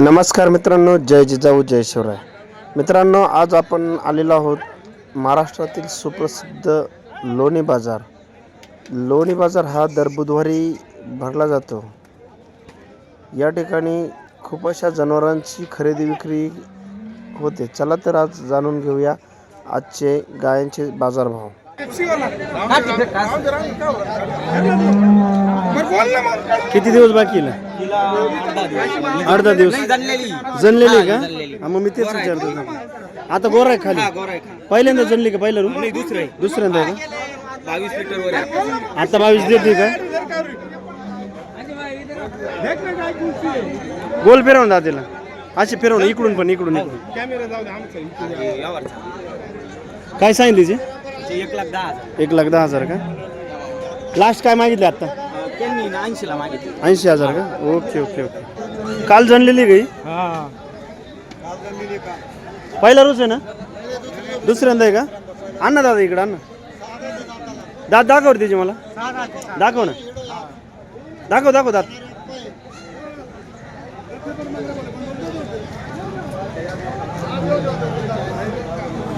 नमस्कार मित्रांनो जय जिजाऊ जय शिवराय. मित्रांनो आज आपण आलेलो आहोत महाराष्ट्रातील सुप्रसिद्ध लोणी बाजार. लोणी बाजार हा दर बुधवारी भरला जातो. या ठिकाणी खूप अशा जनावरांची खरेदी विक्री होते. चला तर आज जाणून घेऊया आजचे गायांचे बाजारभाव. किती दिवस बाकी आहे? अर्धा दिवस. जनलेली का? हा, मग मी तेच विचारतो आता गोरा आहे खाली? पहिल्यांदा जनली का पहिलं रूम दुसरे दुसऱ्यांदा आहे का? बावीस लिटर वर आहे. आता बावीस देते का? गोल फिरवून दादेला अशी फिरवून इकडून पण इकडून इकडून. हे. यावरचा. काय सांगितली जी एक लाख दहा हजार. एक लाख दहा हजार का? लास्ट काय मागितले आता? त्यांनी ना ऐंशीला मागितले. ऐंशी हजार का? Okay okay okay. काल जनलेली गई पहिला रोज आहे ना? दुसऱ्यांदा आहे का? आणा दादा इकडं आणा दात दाखव त्याची मला. दाखव ना. दाखव दाखव दात.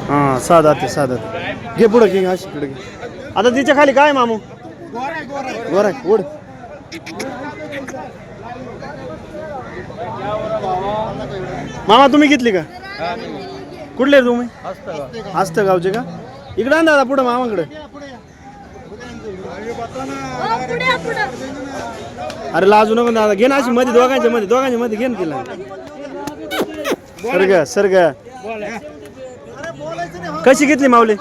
हां सहा दात आहे, सहा दात घे पुढं घे अशी पुढे घे. आता तिच्या खाली काय मामू? वर आहे मामा तुम्ही घेतली का? कुठले रे तुम्ही? हस्त गावचे का? इकडे आण दादा पुढं मामाकडे. अरे लाजू नको दादा घे ना अशी मध्ये दोघांच्या मध्ये दोघांच्या मध्ये घे ना तिला. सरग सरग कशी घेतली माऊली?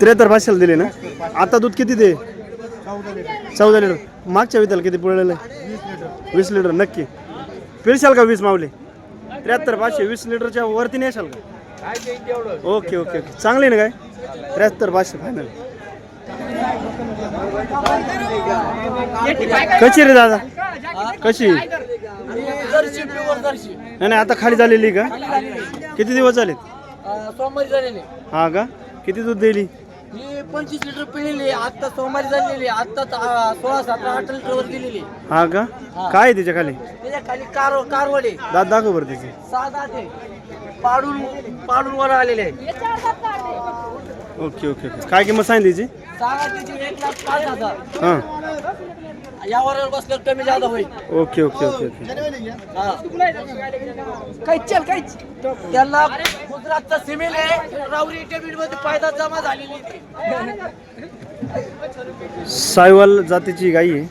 त्र्याहत्तर पाचशेला दिले ना? आता दूध किती दे? चौदा लिटर. मागच्या वित्याला किती पुळलेलं आहे? वीस लिटर नक्की. पिळशाल का वीस माऊली? त्र्याहत्तर पाचशे वीस लिटरच्या वरती नेशाल का? Okay okay okay. चांगली ना काय? त्र्याहत्तर पाचशे फायनल कशी रे दादा? कशी? नाही नाही आता खाली झालेली का? किती दिवस झाले हा का? किती दूध दिली? ही पंचवीस लिटर पिळलेली आता सोमवारी झालेली आता सोळा सतरा अठरा लिटर वर दिलेली हा का? काय आहे त्याच्याखाली? त्याच्याखाली कार कारवडे दात दाखव बरं त्याची सात आठ आहे. पाडून पाडून वर आलेले आहे. Okay okay okay. काय किंमत सांगितली त्याची सांगा त्याची एक लाख पाच हजार. हां. यावर बसलं कमी जादा होईल. Okay okay okay okay. हा. काहीच चल काहीच त्याला गुजरातचा सिमेल आहे. राऊरी डेबिटमध्ये फायदा जमा झालेली ती. सायवाल जातीची गाई आहे.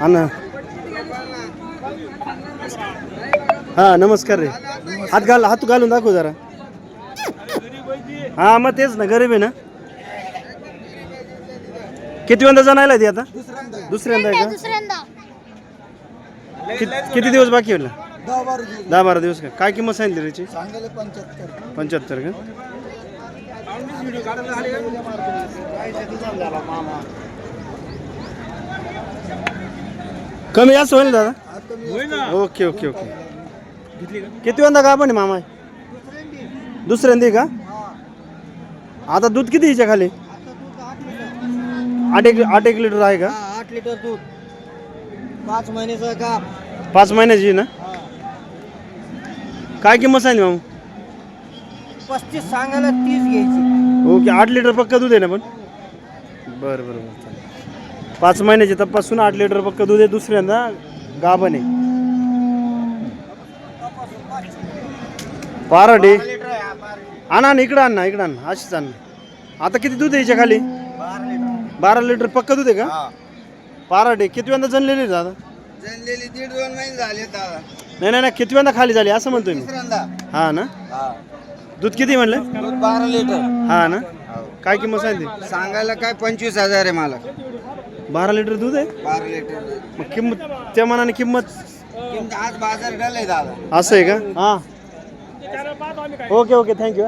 हा ना हा नमस्कार रे. हात घाल हात घालून दाखव जरा. हा मग तेच ना गरीब आहे ना? किती वेळा जणायला ती आता? दुसऱ्यांदा. आहे का? दुसऱ्यांदा. कित- किती दिवस बाकी आहे दहा बारा दिवस का? काय किंमत सांगितली त्याची? पंच्याहत्तर. का? कमी जास्त होईल दादा? Okay okay okay. किती वंदा का पण मामा? दुसऱ्यांदा का? आता दूध किती हिच्या खाली? आठ एक आठ एक लिटर आहे का? हा, आठ लिटर दूध. पाच महिन्याचं का पाच महिन्याची ना? काय किंमत सांगितली मामा? पस्तीस सांगायला तीस घ्यायची. ओके आठ लिटर पक्का दूध आहे ना पण? बरं बरं बरं चालेल. पाच महिन्याचे तपासून आठ लिटर पक्का दूध आहे दुसऱ्यांदा गाभण आहे. पाराडे आणा ना इकडं आण ना इकडं आण ना, अशीच आण ना. आता किती दूध आहे याच्या खाली? बारा लिटर. पक्का दूध आहे का? पाराडे किती वेळा जनलेली आहे दादा? जनलेली दीड दोन महिने झाले दादा नाही नाही नाही किती वेळा खाली झाली असं म्हणतोय मी. हा ना? हा. दूध किती म्हणलं? दूध बारा लिटर. हा ना? काय किंमत सांगितली? सांगायला काय पंचवीस हजार आहे मला बारा लिटर दूध आहे? बारा लिटर मग किंमत त्या मनाने किंमत किंमत आज बाजार दादा. असं आहे का? हा. ओके ओके थँक्यू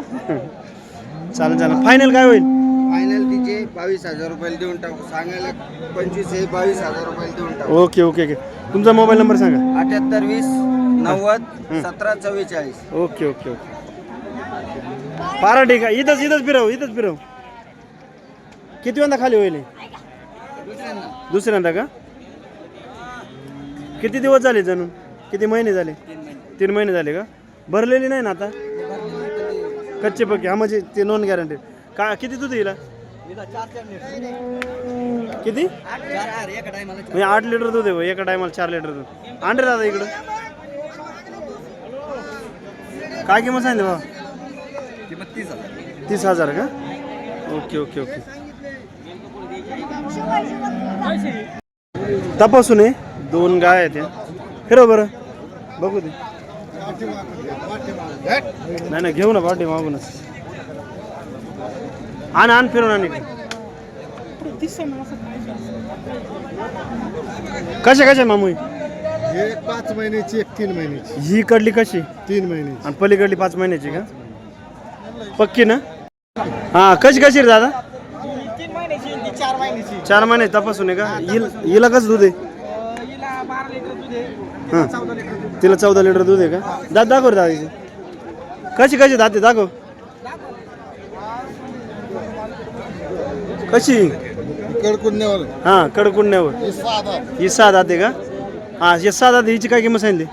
चालेल चालेल. फायनल काय होईल? बावीस हजार रुपयाला देऊन टाकू. सांगायला पंचवीस आहे बावीस हजार रुपयाला देऊन टाकू. Okay okay okay. तुमचा मोबाईल नंबर सांगा. अठ्याहत्तर वीस नव्वद सतरा चव्वेचाळीस. Okay okay okay. पारा ठीक आहे. इथंच इथंच फिरव इथंच फिरव. किती वेळा खाली होईल हे? दुसऱ्यांदा. का? किती दिवस झाले जणू किती महिने झाले? तीन महिने. झाले का? भरलेली नाही ना आता? कच्चे पक्के. हा म्हणजे ते नॉन गॅरंटेड का किती दूध येईल? किती? म्हणजे आठ लिटर दूध आहे एका टायमाला चार लिटर दूध. आणरे दादा इकडं. काय किंमत सांगितली बाबा तीस हजार. का? Okay okay okay. तपासून ये. दोन गाय आहेत या. फिरव बरं. बघू दे. नाही नाही घेऊ ना पाठी मागूनच. आण आण फिरून आण कशा कशा मामू? ही? एक पाच महिन्याची एक तीन महिन्याची. ही कडली कशी? तीन महिन्याची. आणि पलीकडली पाच महिन्याची का? पक्की ना? हा कशी कशी रे दादा? तीन महिन्याची चार महिन्याची चार महिने तपासून आहे का? हिल हिला कसं दूध आहे? हिला बारा लिटर दूध आहे. हां. चौदा लिटर दूध तिला चौदा लिटर दूध आहे का? दात दाखव रे दादाची कशी कशी दाते दाखव. कशी? कडकुडण्यावर. हां कडकुंड्यावर साधा. ही सहा दाते का? हां हे सहा दाते हिची काय किंमत सांगितली?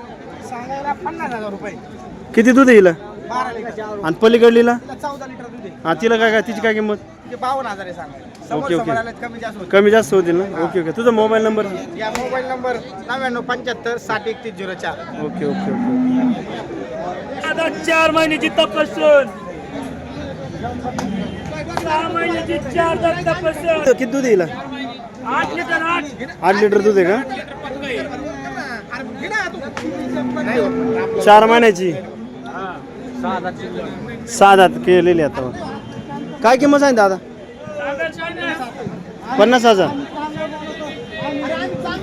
सांगायला पन्नास हजार रुपये. किती दूध लिटर आणि पलीकडलीला हां तिला काय काय तिची काय किंमत? बावन्न हजार आहे ओके, ओके. कमी जास्त होतं कमी जास्त होतील ना? Okay okay. तुझा मोबाईल नंबर? या मोबाईल नंबर नव्याण्णव पंच्याहत्तर साठ एकतीस झिरो चार. Okay okay okay. आता चार महिन्याची तपासून सहा महिन्याची चार दात तपासून किती दूध येईल आठ लिटर आठ. आठ लिटर दूध आहे का? चार महिन्याची? सहा दात केलेली आता. काय किंमत सांग दादा? पन्नास हजार.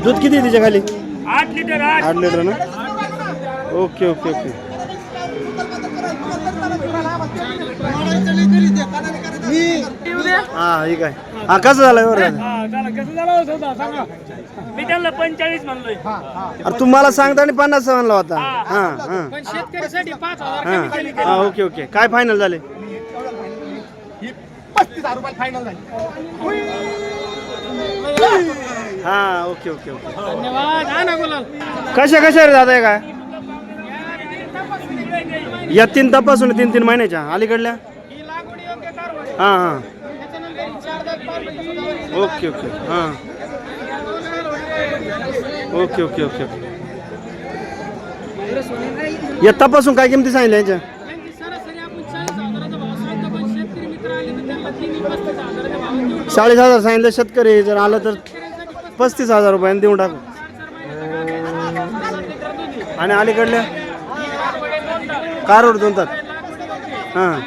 दूध किती आहे तिच्या खाली? आठ लिटर आठ. आठ लिटर ना? Okay okay okay. हा हा कसं झालं बरं दादा? कसं झालं होतं? सांगा. मी त्यांना पंचेचाळीस म्हणलोय. अरे तुम्हाला सांगता आणि पन्नास म्हणला होता. हा. हा पण शेतकऱ्यासाठी पाच हजार हा. हा ओके ओके. काय फायनल झाले? पस्तीस हजार रुपये फायनल झाली. हा ओके ओके ओके. धन्यवाद. हा ना गुलाल. कशा कशा रे दादा हे काय? या तीन तपासून तीन तीन महिन्याच्या. अलीकडल्या? हा हा. Okay okay. हा. Okay okay okay. ओके या तपासून काय किमती सांगितल्या यांच्या? चाळीस हजार सांगितलं शेतकरी. जर आलं तर पस्तीस हजार रुपयाने देऊन टाकू. आणि अलीकडल्या कारवड दोन तास. हां.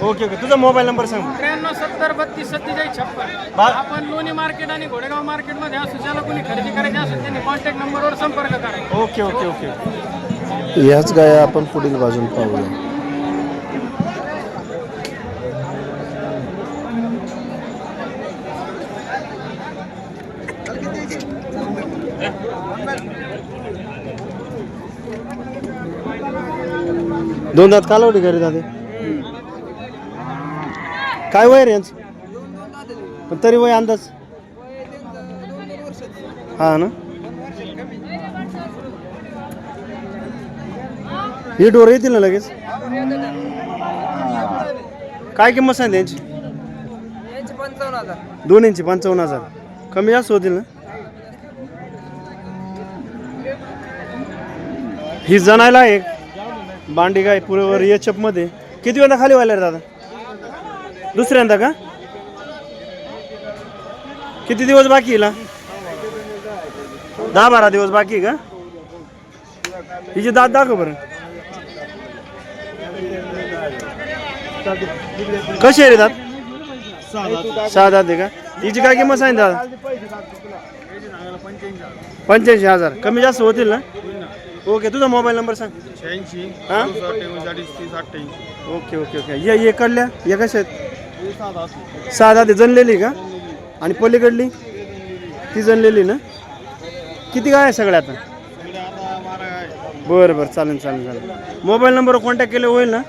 Okay okay. तुझा मोबाईल नंबर सांग. त्र्याण्णव सत्तर बत्तीस सत्तेचाळीस छप्पन. बा- आपण लोणी मार्केट आणि घोडेगाव मार्केटमध्ये असू ज्याला कोणी खरेदी करायची असेल त्यांनी कॉन्टॅक्ट नंबरवर संपर्क करा ओके ओके ओके. ह्याच गाया आपण पुढील बाजून पाहूया. दोन दात कालावडी घरी दादे काय वय रे यांचं? पण तरी वय अंदाज? हा ना? ही डोर येतील ना लगेच? काय किंमत सांगते यांची? दोन्हींची पंचावन्न हजार. कमी जास्त होतील ना? ही जणायला एक बांडी काय पुरेवर एचअपमध्ये किती वेळा खाली व्हायला रे दादा? दुसऱ्यांदा का? किती दिवस बाकी हिला? दहा बारा दिवस बाकी आहे का? हिचे दात दाखव बरं. कशी आहे रे दात? सहा दात आहे का? हिची काय किंमत सांगितलं दादा? पंच्याऐंशी हजार. कमी जास्त होतील ना? ओके तुझा मोबाईल नंबर सांग. शहाऐंशी हा? तीस अठ्ठ्याऐंशी ओके ओके ओके. ये ये कडल्या? या कशा आहेत? सहा दाते जनलेली का? आणि पलीकडली? ती जनलेली ना? किती काय आहे सगळ्या आता? बरं बरं चालेल चालेल चालेल. मोबाईल नंबरवर कॉन्टॅक्ट केलं होईल ना?